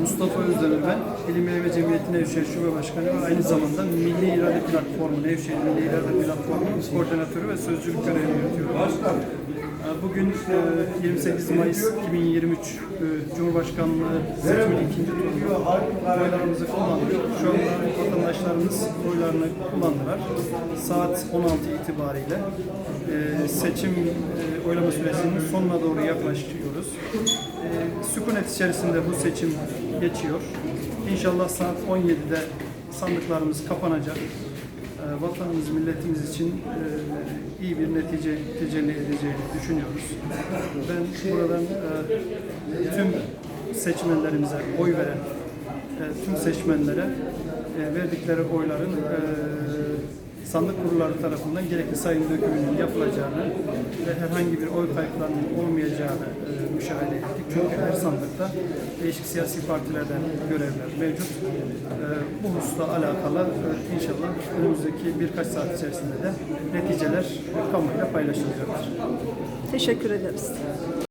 Mustafa Özdemir ben. İlim Meyve Cemiyeti Nevşehir Şube Başkanı ve aynı zamanda Milli İrade Platformu, Nevşehir Milli İrade Platformu'nun koordinatörü ve sözcülük görevi yürütüyorum. Ee, Bugün e, 28 Mayıs 2023 e, Cumhurbaşkanlığı seçiminin ikinci turunda oylarımızı kullandık. Şu anda vatandaşlarımız oylarını kullandılar. Saat 16 itibariyle e, seçim e, oylama süresinin sonuna doğru yaklaşıyoruz. E, Sükunet içerisinde bu seçim geçiyor. İnşallah saat 17'de sandıklarımız kapanacak. E, Vatanımız, milletimiz için e, iyi bir netice tecelli edeceğini düşünüyoruz. Ben buradan e, tüm seçmenlerimize oy veren e, tüm seçmenlere verdikleri oyların sandık kurulları tarafından gerekli sayım dökümünün yapılacağını ve herhangi bir oy kayıplarının olmayacağını e, müşahede ettik. Çünkü her sandıkta değişik siyasi partilerden görevler mevcut. E, bu hususla alakalı e, inşallah önümüzdeki birkaç saat içerisinde de neticeler kamuoyuyla paylaşılacaktır. Teşekkür ederiz.